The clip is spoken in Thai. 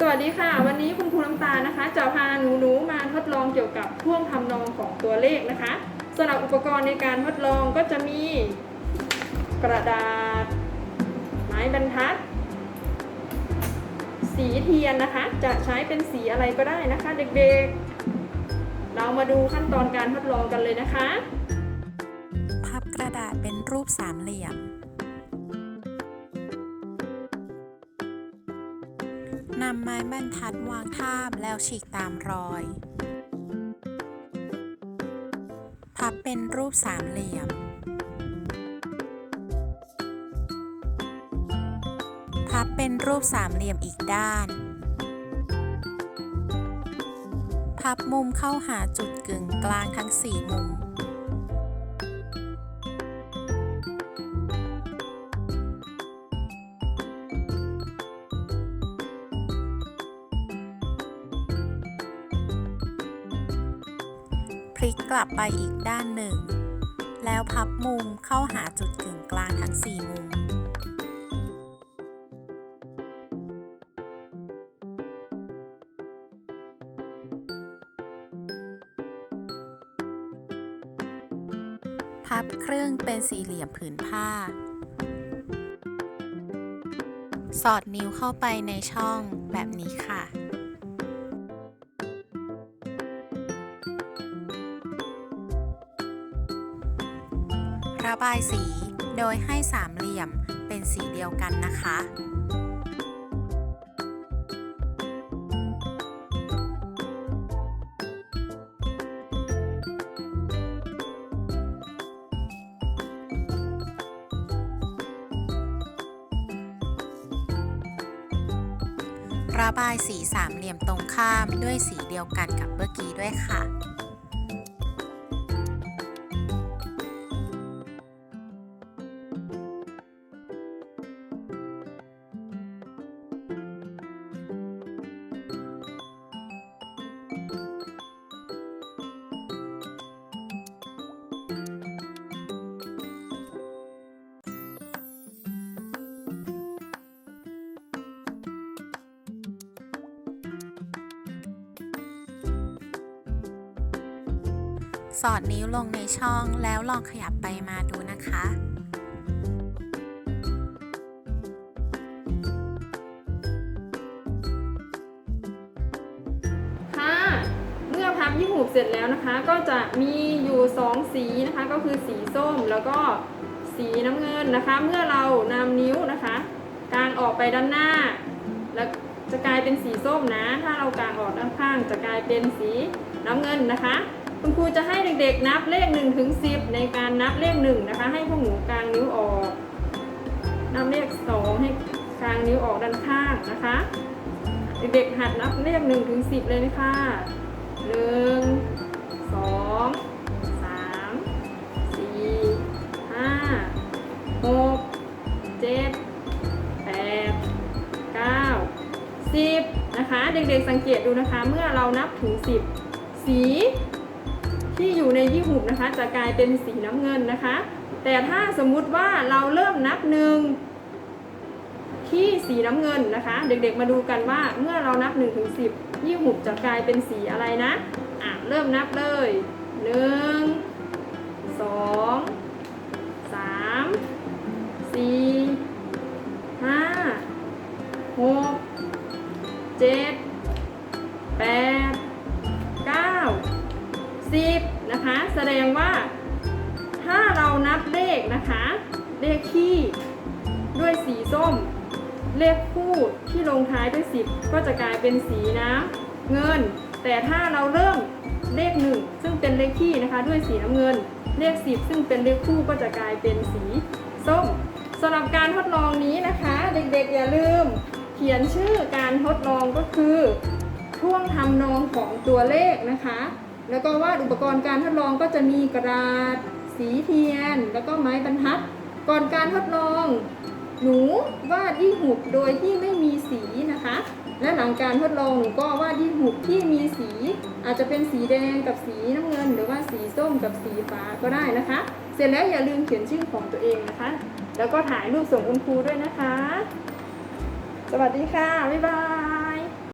สวัสดีค่ะ วันนี้คุณครูน้ำตาลนะคะ จะพาหนูหนูๆมาทดลองเกี่ยวกับท่วงทำนองของตัวเลขนะคะสำหรับอุปกรณ์ในการทดลองก็จะมี กระดาษ ไม้บรรทัด สีเทียนนะคะ จะใช้เป็นสีอะไรก็ได้นะคะ เด็กๆ เรามาดูขั้นตอนการทดลองกันเลยนะคะ พับกระดาษเป็นรูปสามเหลี่ยม นำไม้บรรทัดวางทาบแล้วฉีกตามรอย พับเป็นรูปสามเหลี่ยม พับเป็นรูปสามเหลี่ยมอีกด้าน พับมุมเข้าหาจุดกึ่งกลางทั้งสี่มุม พลิกกลับไปอีกด้านหนึ่ง แล้วพับมุมเข้าหาจุดกึ่งกลางทั้ง 4 มุม พับครึ่งเป็นสี่เหลี่ยมผืนผ้า สอดนิ้วเข้าไปในช่องแบบนี้ค่ะ ระบายสี โดยให้สามเหลี่ยมเป็นสีเดียวกันนะคะ ระบายสีสามเหลี่ยมตรงข้ามด้วยสีเดียวกันกับเมื่อกี้ด้วยค่ะ สอดนิ้วลงในช่องแล้วลองขยับไปมาดูนะคะค่ะเมื่อพับยี่หูเสร็จแล้วนะคะ ก็จะมีอยู่สองสีนะคะ ก็คือสีส้มแล้วก็สีน้ำเงินนะคะ เมื่อเรานำนิ้วนะคะกางออกไปด้านหน้า แล้วจะกลายเป็นสีส้มนะ ถ้าเรากางออกด้านข้าง จะกลายเป็นสีน้ำเงินนะคะ คุณครูจะให้เด็กๆนับเลข1ถึง10ในการนับเลข1นะคะ ให้พวกหนูกลางนิ้วออกนับเลข2ให้กลางนิ้วออกด้านข้างนะคะ เด็กๆหัดนับเลขหนึ่งถึงสิบเลยนะคะหนึ่งสองสามสี่ห้าหกเจ็ดแปดเก้าสิบนะคะ เด็กๆสังเกตดูนะคะ เมื่อเรานับถึงสิบสี ที่อยู่ในยี่หุบนะคะ จะกลายเป็นสีน้ำเงินนะคะ แต่ถ้าสมมุติว่าเราเริ่มนับหนึ่งที่สีน้ำเงินนะคะ เด็กๆมาดูกันว่าเมื่อเรานับ1ถึงสิยี่หุบจะกลายเป็นสีอะไรนะอะเริ่มนับเลย 1 2 10 นะคะ แสดงว่าถ้าเรานับเลขนะคะ เลขที่ด้วยสีส้ม เลขคู่ที่ลงท้ายด้วย 10 ก็จะกลายเป็นสีน้ำเงิน แต่ถ้าเราเริ่มเลข 1 ซึ่งเป็นเลขที่นะคะด้วยสีน้ำเงิน เลข 10 ซึ่งเป็นเลขคู่ก็จะกลายเป็นสีส้มสำหรับการทดลองนี้นะคะ เด็กๆอย่าลืม เขียนชื่อการทดลองก็คือท่วงทำนองของตัวเลขนะคะ แล้วก็วาดอุปกรณ์การทดลองก็จะมีกระดาษ สีเทียน แล้วก็ไม้บรรทัด ก่อนการทดลอง หนูวาดยี่หุบโดยที่ไม่มีสีนะคะ และหลังการทดลองหนูก็วาดยี่หุบที่มีสี อาจจะเป็นสีแดงกับสีน้ำเงิน หรือว่าสีส้มกับสีฟ้าก็ได้นะคะ เสร็จแล้วอย่าลืมเขียนชื่อของตัวเองนะคะ แล้วก็ถ่ายรูปส่งคุณครูด้วยนะคะ สวัสดีค่ะ บ๊ายบาย